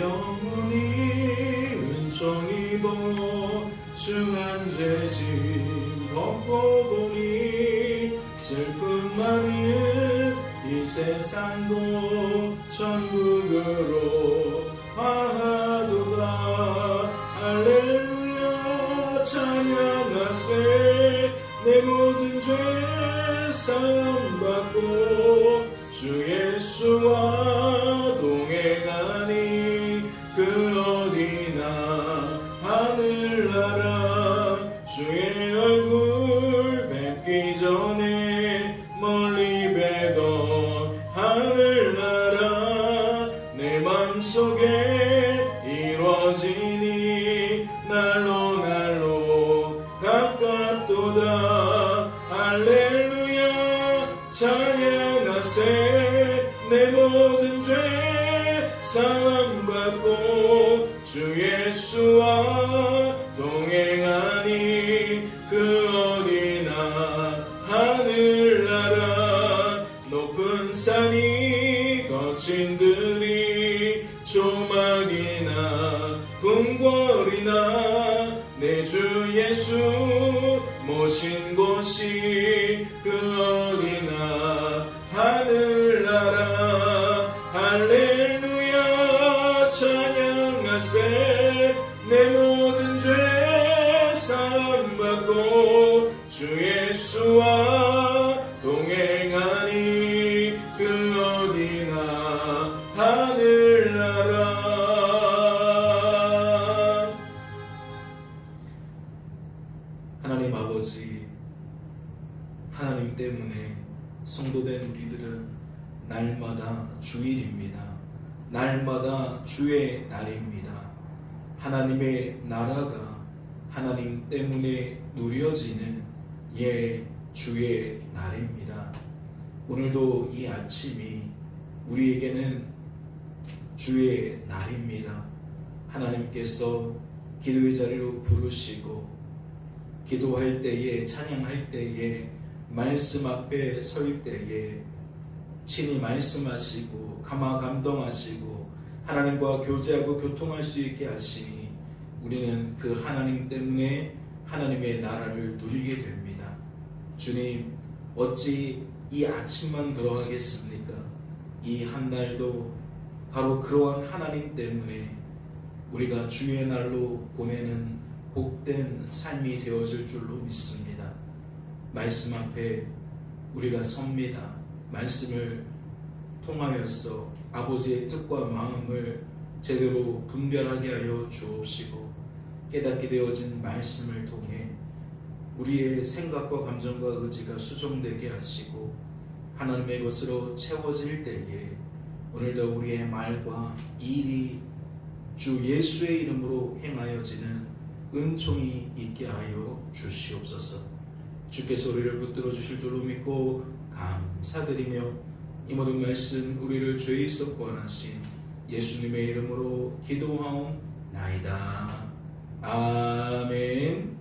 영혼이 은총 입어 중한 죄짐 벗고 보니 슬픔 많은 이 세상도 천국으로 화하도다. 할렐루야 찬양하세 내 모든 죄 사함받고 주 예수와 하나님 때문에 성도된 우리들은 날마다 주일입니다. 날마다 주의 날입니다. 하나님의 나라가 하나님 때문에 누려지는 예 주의 날입니다. 오늘도 이 아침이 우리에게는 주의 날입니다. 하나님께서 기도의 자리로 부르시고 기도할 때에 찬양할 때에 말씀 앞에 설 때에 친히 말씀하시고 감화 감동하시고 하나님과 교제하고 교통할 수 있게 하시니 우리는 그 하나님 때문에 하나님의 나라를 누리게 됩니다. 주님 어찌 이 아침만 그러하겠습니까? 이 한 날도 바로 그러한 하나님 때문에 우리가 주의 날로 보내는 복된 삶이 되어질 줄로 믿습니다. 말씀 앞에 우리가 섭니다. 말씀을 통하여서 아버지의 뜻과 마음을 제대로 분별하게 하여 주옵시고 깨닫게 되어진 말씀을 통해 우리의 생각과 감정과 의지가 수정되게 하시고 하나님의 것으로 채워질 때에 오늘도 우리의 말과 일이 주 예수의 이름으로 행하여지는 은총이 있게 하여 주시옵소서. 주께서 우리를 붙들어 주실 줄로 믿고 감사드리며 이 모든 말씀 우리를 죄에서 구원하신 예수님의 이름으로 기도하옵나이다. 아멘.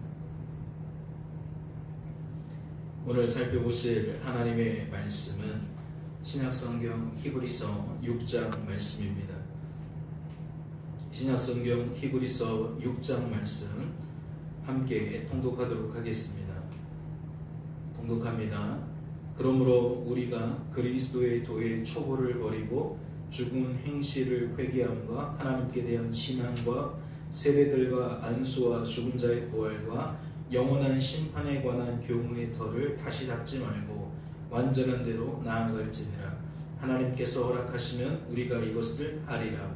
오늘 살펴보실 하나님의 말씀은 신약성경 히브리서 6장 말씀입니다. 신약성경 히브리서 6장 말씀 함께 통독하도록 하겠습니다. 통독합니다. 그러므로 우리가 그리스도의 도의 초보를 버리고 죽은 행실을 회개함과 하나님께 대한 신앙과 세대들과 안수와 죽은 자의 부활과 영원한 심판에 관한 교훈의 터를 다시 닫지 말고 완전한 대로 나아갈지니라 하나님께서 허락하시면 우리가 이것을 하리라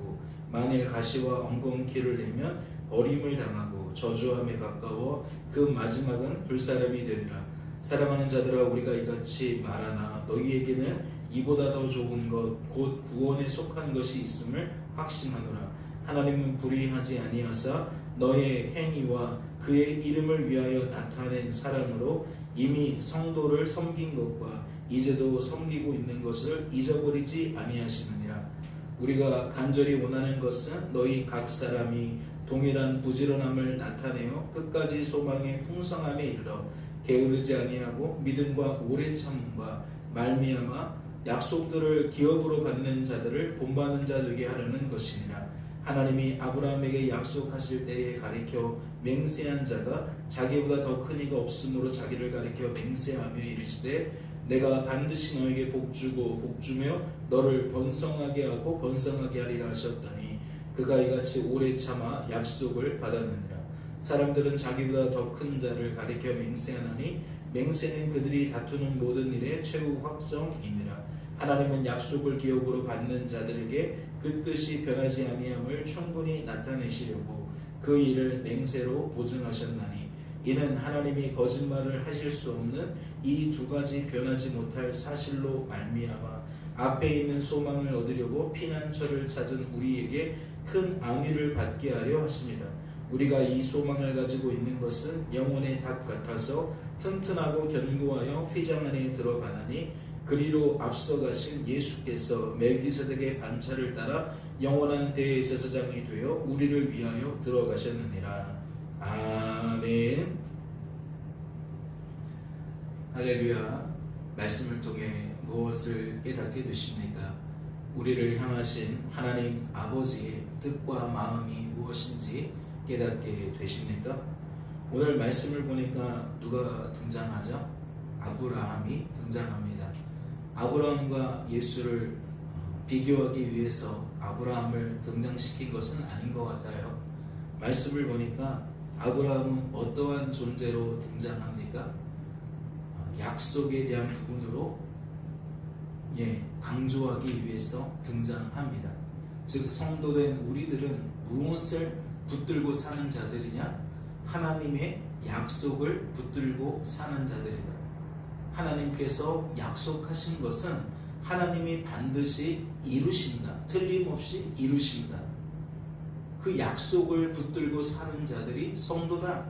만일 가시와 엉겅퀴를 내면 어림을 당하고 저주함에 가까워 그 마지막은 불사람이 되리라. 사랑하는 자들아 우리가 이같이 말하나 너희에게는 이보다 더 좋은 것 곧 구원에 속한 것이 있음을 확신하노라. 하나님은 불의하지 아니하사 너의 행위와 그의 이름을 위하여 나타낸 사랑으로 이미 성도를 섬긴 것과 이제도 섬기고 있는 것을 잊어버리지 아니하시느니라 우리가 간절히 원하는 것은 너희 각 사람이 동일한 부지런함을 나타내어 끝까지 소망의 풍성함에 이르러 게으르지 아니하고 믿음과 오래 참음과 말미암아 약속들을 기업으로 받는 자들을 본받는 자 되게 하려는 것이니라. 하나님이 아브라함에게 약속하실 때에 가리켜 맹세한 자가 자기보다 더 큰 이가 없으므로 자기를 가리켜 맹세하며 이르시되 내가 반드시 너에게 복주고 복주며 너를 번성하게 하고 번성하게 하리라 하셨더니 그가 이같이 오래 참아 약속을 받았느니라. 사람들은 자기보다 더 큰 자를 가리켜 맹세하나니 맹세는 그들이 다투는 모든 일의 최후 확정이니라. 하나님은 약속을 기업으로 받는 자들에게 그 뜻이 변하지 아니함을 충분히 나타내시려고 그 일을 맹세로 보증하셨나니 이는 하나님이 거짓말을 하실 수 없는 이 두 가지 변하지 못할 사실로 말미암아 앞에 있는 소망을 얻으려고 피난처를 찾은 우리에게 큰 안위를 받게 하려 하십니다. 우리가 이 소망을 가지고 있는 것은 영혼의 닷 같아서 튼튼하고 견고하여 휘장 안에 들어가나니 그리로 앞서가신 예수께서 멜기세덱의 반차를 따라 영원한 대제사장이 되어 우리를 위하여 들어가셨느니라. 아멘. 할렐루야. 말씀을 통해 무엇을 깨닫게 되십니까? 우리를 향하신 하나님 아버지의 뜻과 마음이 무엇인지 깨닫게 되십니까? 오늘 말씀을 보니까 누가 등장하죠? 아브라함이 등장합니다. 아브라함과 예수를 어, 비교하기 위해서 아브라함을 등장시킨 것은 아닌 것 같아요. 말씀을 보니까 아브라함은 어떠한 존재로 등장합니까? 어, 약속에 대한 부분으로 예, 강조하기 위해서 등장합니다. 즉 성도된 우리들은 무엇을 붙들고 사는 자들이냐? 하나님의 약속을 붙들고 사는 자들이다. 하나님께서 약속하신 것은 하나님이 반드시 이루신다. 틀림없이 이루신다. 그 약속을 붙들고 사는 자들이 성도다.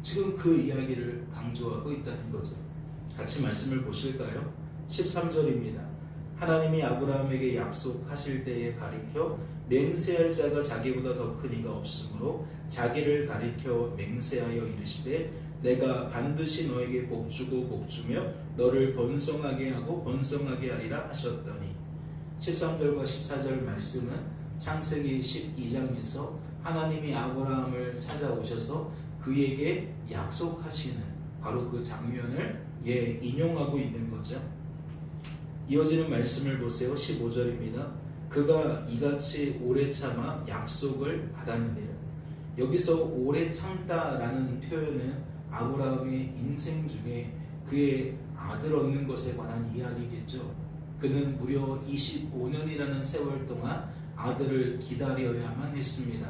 지금 그 이야기를 강조하고 있다는 거죠. 같이 말씀을 보실까요? 13절입니다. 하나님이 아브라함에게 약속하실 때에 가리켜 맹세할 자가 자기보다 더 큰 이가 없으므로 자기를 가리켜 맹세하여 이르시되 내가 반드시 너에게 복주고 복주며 너를 번성하게 하고 번성하게 하리라 하셨더니 13절과 14절 말씀은 창세기 12장에서 하나님이 아브라함을 찾아오셔서 그에게 약속하시는 바로 그 장면을 예 인용하고 있는 거죠. 이어지는 말씀을 보세요. 15절입니다. 그가 이같이 오래 참아 약속을 받았느니라. 여기서 오래 참다라는 표현은 아브라함의 인생 중에 그의 아들 얻는 것에 관한 이야기겠죠. 그는 무려 25년이라는 세월 동안 아들을 기다려야만 했습니다.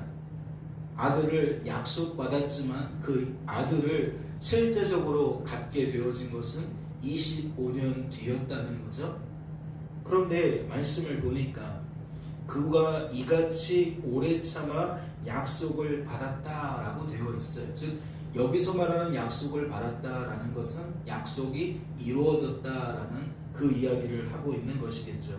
아들을 약속받았지만 그 아들을 실제적으로 갖게 되어진 것은 25년 뒤였다는 거죠. 그런데 말씀을 보니까 그가 이같이 오래 참아 약속을 받았다라고 되어 있어요. 즉 여기서 말하는 약속을 받았다라는 것은 약속이 이루어졌다라는 그 이야기를 하고 있는 것이겠죠.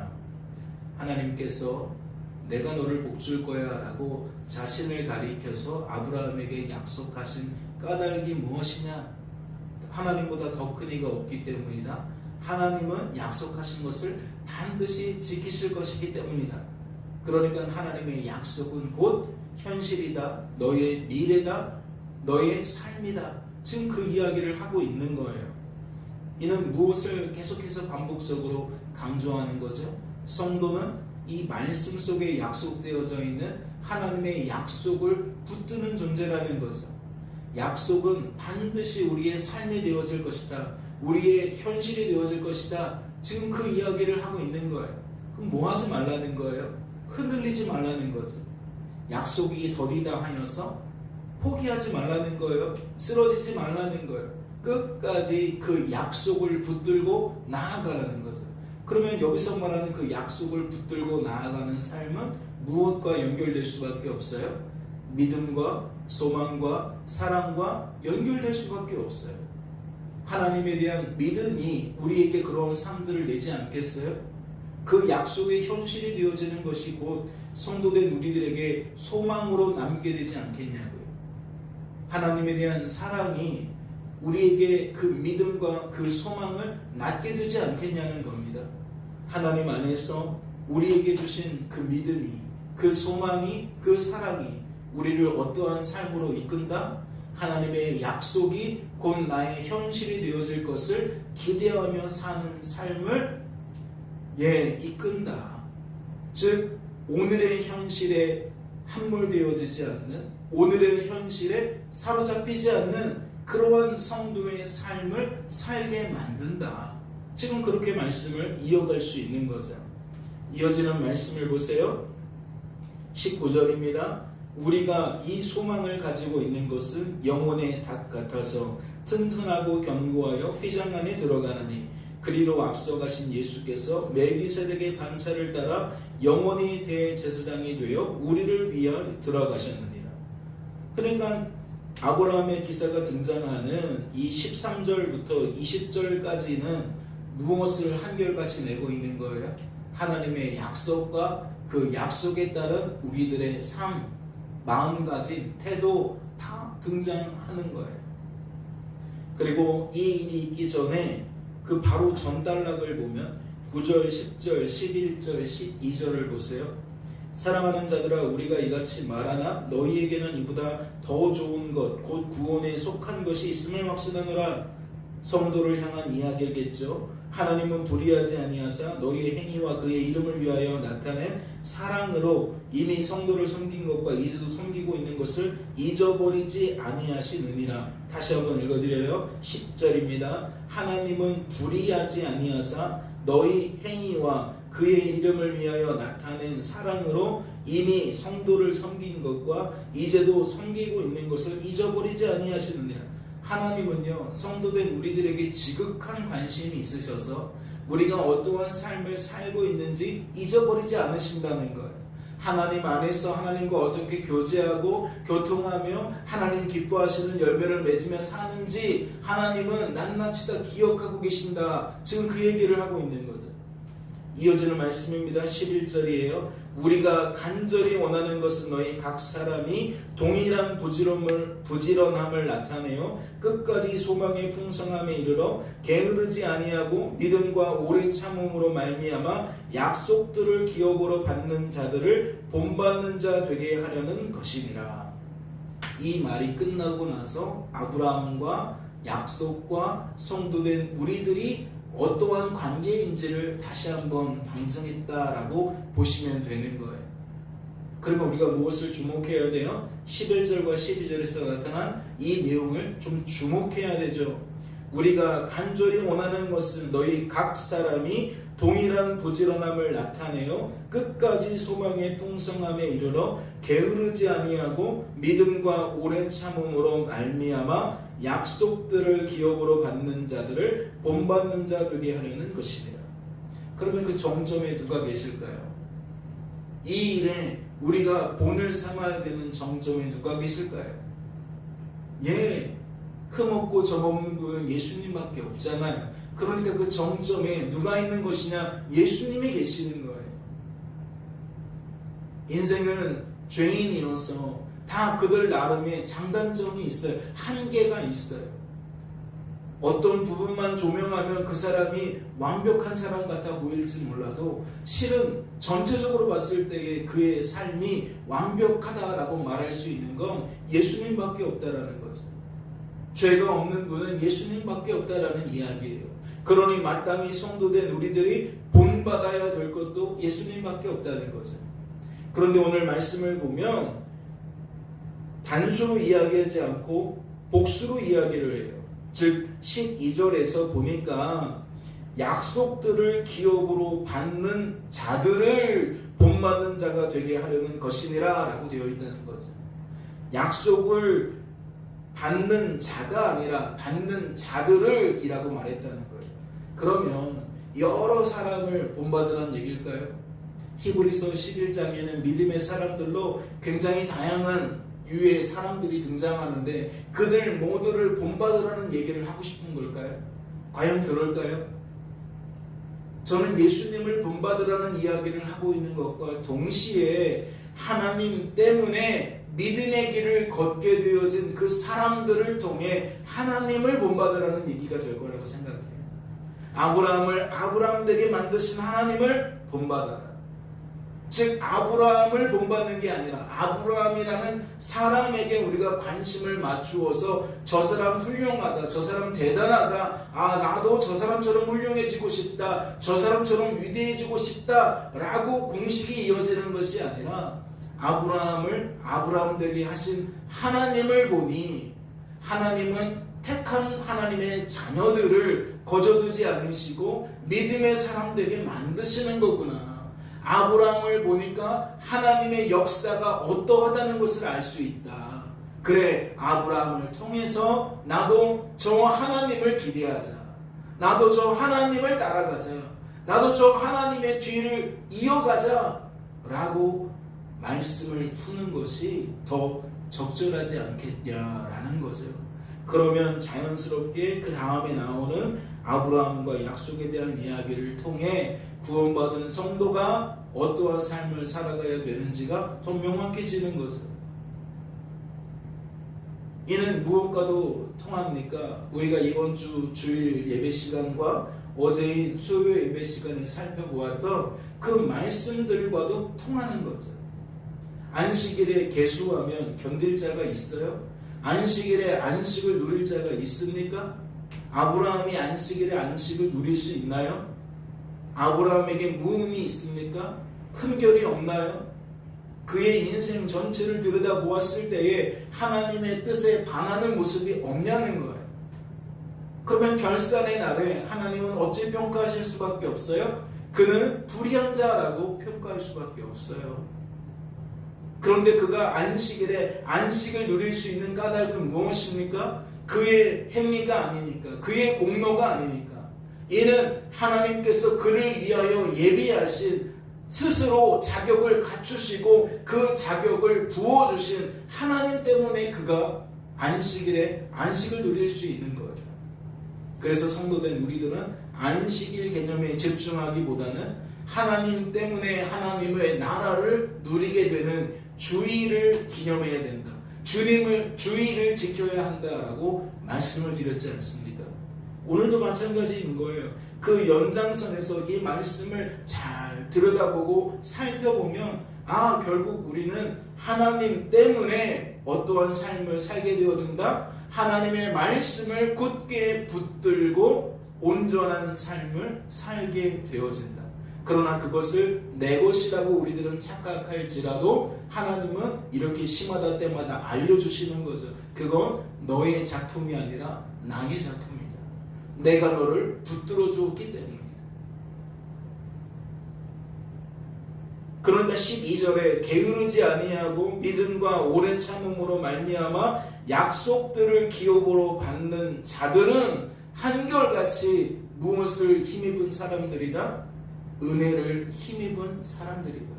하나님께서 내가 너를 복줄 거야 라고 자신을 가리켜서 아브라함에게 약속하신 까닭이 무엇이냐 하나님보다 더 큰 이가 없기 때문이다. 하나님은 약속하신 것을 반드시 지키실 것이기 때문이다. 그러니까 하나님의 약속은 곧 현실이다. 너의 미래다. 너의 삶이다. 지금 그 이야기를 하고 있는 거예요. 이는 무엇을 계속해서 반복적으로 강조하는 거죠? 성도는 이 말씀 속에 약속되어져 있는 하나님의 약속을 붙드는 존재라는 거죠. 약속은 반드시 우리의 삶이 되어질 것이다. 우리의 현실이 되어질 것이다. 지금 그 이야기를 하고 있는 거예요. 그럼 뭐 하지 말라는 거예요? 흔들리지 말라는 거죠. 약속이 더디다 하여서 포기하지 말라는 거예요. 쓰러지지 말라는 거예요. 끝까지 그 약속을 붙들고 나아가라는 거죠. 그러면 여기서 말하는 그 약속을 붙들고 나아가는 삶은 무엇과 연결될 수밖에 없어요? 믿음과 소망과 사랑과 연결될 수밖에 없어요. 하나님에 대한 믿음이 우리에게 그런 삶들을 내지 않겠어요? 그 약속의 현실이 되어지는 것이 곧 성도된 우리들에게 소망으로 남게 되지 않겠냐고요. 하나님에 대한 사랑이 우리에게 그 믿음과 그 소망을 낳게 되지 않겠냐는 겁니다. 하나님 안에서 우리에게 주신 그 믿음이, 그 소망이, 그 사랑이 우리를 어떠한 삶으로 이끈다? 하나님의 약속이 곧 나의 현실이 되어질 것을 기대하며 사는 삶을 예, 이끈다. 즉, 오늘의 현실에 함몰되어지지 않는, 오늘의 현실에 사로잡히지 않는 그러한 성도의 삶을 살게 만든다. 지금 그렇게 말씀을 이어갈 수 있는 거죠. 이어지는 말씀을 보세요. 19절입니다. 우리가 이 소망을 가지고 있는 것은 영혼의 닷 같아서 튼튼하고 견고하여 휘장 안에 들어가느니 그리로 앞서가신 예수께서 멜기세덱의 반차를 따라 영원히 대제사장이 되어 우리를 위하여 들어가셨느니라. 그러니까 아브라함의 기사가 등장하는 이 13절부터 20절까지는 무엇을 한결같이 내고 있는 거예요? 하나님의 약속과 그 약속에 따른 우리들의 삶, 마음가짐, 태도 다 등장하는 거예요. 그리고 이 일이 있기 전에 그 바로 전단락을 보면 9절, 10절, 11절, 12절을 보세요. 사랑하는 자들아 우리가 이같이 말하나 너희에게는 이보다 더 좋은 것 곧 구원에 속한 것이 있음을 확신하노라 성도를 향한 이야기겠죠. 하나님은 불의하지 아니하사 너희의 행위와 그의 이름을 위하여 나타낸 사랑으로 이미 성도를 섬긴 것과 이제도 섬기고 있는 것을 잊어버리지 아니하시느니라. 다시 한번 읽어드려요. 10절입니다. 하나님은 불의하지 아니하사 너희 행위와 그의 이름을 위하여 나타낸 사랑으로 이미 성도를 섬긴 것과 이제도 섬기고 있는 것을 잊어버리지 아니하시느니라. 하나님은요 성도된 우리들에게 지극한 관심이 있으셔서 우리가 어떠한 삶을 살고 있는지 잊어버리지 않으신다는 거예요. 하나님 안에서 하나님과 어떻게 교제하고 교통하며 하나님 기뻐하시는 열매를 맺으며 사는지 하나님은 낱낱이 다 기억하고 계신다. 지금 그 얘기를 하고 있는 거죠. 이어지는 말씀입니다. 11절이에요. 우리가 간절히 원하는 것은 너희 각 사람이 동일한 부지런을, 부지런함을 나타내어 끝까지 소망의 풍성함에 이르러 게으르지 아니하고 믿음과 오래 참음으로 말미암아 약속들을 기업으로 받는 자들을 본받는 자 되게 하려는 것이니라. 이 말이 끝나고 나서 아브라함과 약속과 성도된 우리들이 어떠한 관계인지를 다시 한번 방송했다라고 보시면 되는 거예요. 그러면 우리가 무엇을 주목해야 돼요? 11절과 12절에서 나타난 이 내용을 좀 주목해야 되죠. 우리가 간절히 원하는 것은 너희 각 사람이 동일한 부지런함을 나타내어 끝까지 소망의 풍성함에 이르러 게으르지 아니하고 믿음과 오랜 참음으로 말미암아 약속들을 기업으로 받는 자들을 본받는 자 되게 하려는 것이니라. 그러면 그 정점에 누가 계실까요? 이 일에 우리가 본을 삼아야 되는 정점에 누가 계실까요? 예, 흠없고 점없는 분은 예수님밖에 없잖아요. 그러니까 그 정점에 누가 있는 것이냐? 예수님이 계시는 거예요. 인생은 죄인이어서 다 그들 나름의 장단점이 있어요. 한계가 있어요. 어떤 부분만 조명하면 그 사람이 완벽한 사람 같아 보일지 몰라도 실은 전체적으로 봤을 때의 그의 삶이 완벽하다라고 말할 수 있는 건 예수님밖에 없다라는 거죠. 죄가 없는 분은 예수님밖에 없다라는 이야기예요. 그러니 마땅히 성도된 우리들이 본받아야 될 것도 예수님밖에 없다는 거죠. 그런데 오늘 말씀을 보면 단수로 이야기하지 않고 복수로 이야기를 해요. 즉 12절에서 보니까 약속들을 기업으로 받는 자들을 본받는 자가 되게 하려는 것이니라 라고 되어 있다는 거죠. 약속을 받는 자가 아니라 받는 자들을 이라고 말했다는 거예요. 그러면 여러 사람을 본받으라는 얘기일까요? 히브리서 11장에는 믿음의 사람들로 굉장히 다양한 유의 사람들이 등장하는데 그들 모두를 본받으라는 얘기를 하고 싶은 걸까요? 과연 그럴까요? 저는 예수님을 본받으라는 이야기를 하고 있는 것과 동시에 하나님 때문에 믿음의 길을 걷게 되어진 그 사람들을 통해 하나님을 본받으라는 얘기가 될 거라고 생각해요. 아브라함을 아브라함 되게 만드신 하나님을 본받아라. 즉 아브라함을 본받는 게 아니라 아브라함이라는 사람에게 우리가 관심을 맞추어서 저 사람 훌륭하다, 저 사람 대단하다, 아 나도 저 사람처럼 훌륭해지고 싶다, 저 사람처럼 위대해지고 싶다라고 공식이 이어지는 것이 아니라 아브라함을 아브라함 되게 하신 하나님을 보니 하나님은 택한 하나님의 자녀들을 거저두지 않으시고 믿음의 사람 되게 만드시는 거구나. 아브라함을 보니까 하나님의 역사가 어떠하다는 것을 알 수 있다. 그래, 아브라함을 통해서 나도 저 하나님을 기대하자. 나도 저 하나님을 따라가자. 나도 저 하나님의 뒤를 이어가자. 라고 말씀을 푸는 것이 더 적절하지 않겠냐라는 거죠. 그러면 자연스럽게 그 다음에 나오는 아브라함과 약속에 대한 이야기를 통해 구원받은 성도가 어떠한 삶을 살아가야 되는지가 더 명확해지는 거죠. 이는 무엇과도 통합니까? 우리가 이번 주 주일 예배 시간과 어제인 수요 예배 시간에 살펴보았던 그 말씀들과도 통하는 거죠. 안식일에 개수하면 견딜 자가 있어요? 안식일에 안식을 누릴 자가 있습니까? 아브라함이 안식일에 안식을 누릴 수 있나요? 아브라함에게 무음이 있습니까? 흠결이 없나요? 그의 인생 전체를 들여다 보았을 때에 하나님의 뜻에 반하는 모습이 없냐는 거예요. 그러면 결산의 날에 하나님은 어찌 평가하실 수밖에 없어요? 그는 불의한 자라고 평가할 수밖에 없어요. 그런데 그가 안식일에 안식을 누릴 수 있는 까닭은 무엇입니까? 그의 행위가 아니니까, 그의 공로가 아니니까. 이는 하나님께서 그를 위하여 예비하신 스스로 자격을 갖추시고 그 자격을 부어주신 하나님 때문에 그가 안식일에 안식을 누릴 수 있는 거예요. 그래서 성도된 우리들은 안식일 개념에 집중하기보다는 하나님 때문에 하나님의 나라를 누리게 되는 주의를 기념해야 된다. 주님을 주의를 지켜야 한다라고 말씀을 드렸지 않습니까? 오늘도 마찬가지인 거예요. 그 연장선에서 이 말씀을 잘 들여다보고 살펴보면 아 결국 우리는 하나님 때문에 어떠한 삶을 살게 되어진다. 하나님의 말씀을 굳게 붙들고 온전한 삶을 살게 되어진다. 그러나 그것을 내 것이라고 우리들은 착각할지라도 하나님은 이렇게 심하다 때마다 알려주시는 거죠. 그건 너의 작품이 아니라 나의 작품이다. 내가 너를 붙들어 주었기 때문이다. 그러니까 12절에 게으르지 아니하고 믿음과 오랜 참음으로 말미암아 약속들을 기업으로 받는 자들은 한결같이 무엇을 힘입은 사람들이다? 은혜를 힘입은 사람들이다.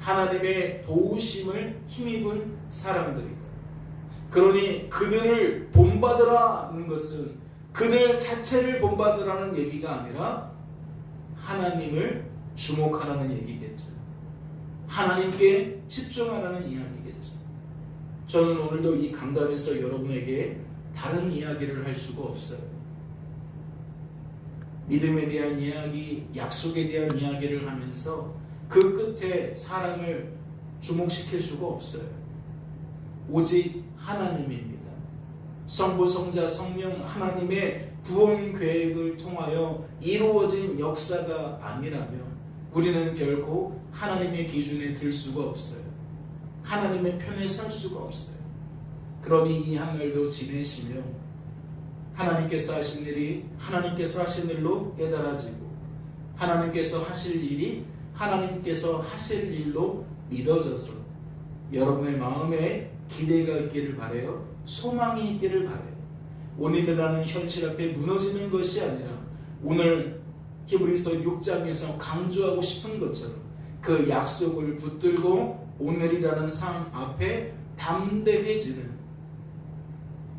하나님의 도우심을 힘입은 사람들이다. 그러니 그들을 본받으라는 것은 그들 자체를 본받으라는 얘기가 아니라 하나님을 주목하라는 얘기겠죠. 하나님께 집중하라는 이야기겠죠. 저는 오늘도 이 강단에서 여러분에게 다른 이야기를 할 수가 없어요. 믿음에 대한 이야기, 약속에 대한 이야기를 하면서 그 끝에 사랑을 주목시킬 수가 없어요. 오직 하나님입니다. 성부, 성자, 성령 하나님의 구원 계획을 통하여 이루어진 역사가 아니라면 우리는 결코 하나님의 기준에 들 수가 없어요. 하나님의 편에 설 수가 없어요. 그러니 이 하늘도 지내시며 하나님께서 하신 일이 하나님께서 하신 일로 깨달아지고 하나님께서 하실 일이 하나님께서 하실 일로 믿어져서 여러분의 마음에 기대가 있기를 바래요. 소망이 있기를 바래요. 오늘이라는 현실 앞에 무너지는 것이 아니라 오늘 히브리서 6장에서 강조하고 싶은 것처럼 그 약속을 붙들고 오늘이라는 삶 앞에 담대해지는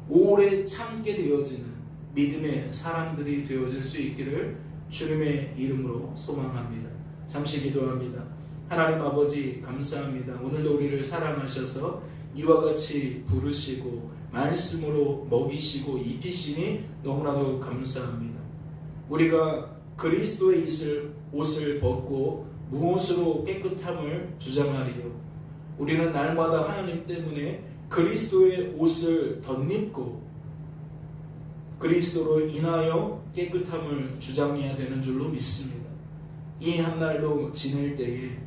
오래 참게 되어지는 믿음의 사람들이 되어질 수 있기를 주님의 이름으로 소망합니다. 잠시 기도합니다. 하나님 아버지 감사합니다. 오늘도 우리를 사랑하셔서 이와 같이 부르시고 말씀으로 먹이시고 입히시니 너무나도 감사합니다. 우리가 그리스도의 옷을, 옷을 벗고 무엇으로 깨끗함을 주장하리요? 우리는 날마다 하나님 때문에 그리스도의 옷을 덧입고 그리스도로 인하여 깨끗함을 주장해야 되는 줄로 믿습니다. 이 한날도 지낼 때에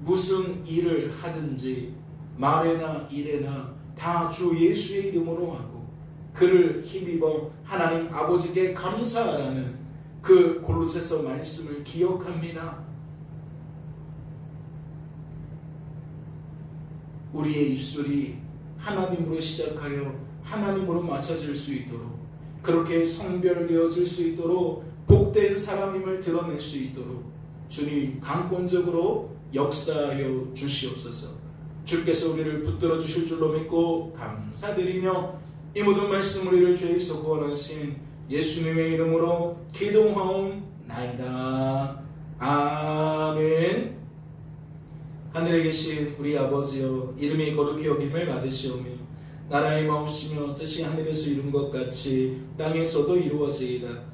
무슨 일을 하든지 말에나 일에나 다 주 예수의 이름으로 하고 그를 힘입어 하나님 아버지께 감사하라는 그 골로새서 말씀을 기억합니다. 우리의 입술이 하나님으로 시작하여 하나님으로 맞춰질 수 있도록 그렇게 성별되어질 수 있도록 복된 사람임을 드러낼 수 있도록 주님 강권적으로 역사하여 주시옵소서. 주께서 우리를 붙들어 주실 줄로 믿고 감사드리며 이 모든 말씀 우리를 죄에서 구원하신 예수님의 이름으로 기도하옵나이다. 아멘. 하늘에 계신 우리 아버지여 이름이 거룩히 여김을 받으시오며 나라의 마옵시며 뜻이 하늘에서 이룬 것 같이 땅에서도 이루어지이다.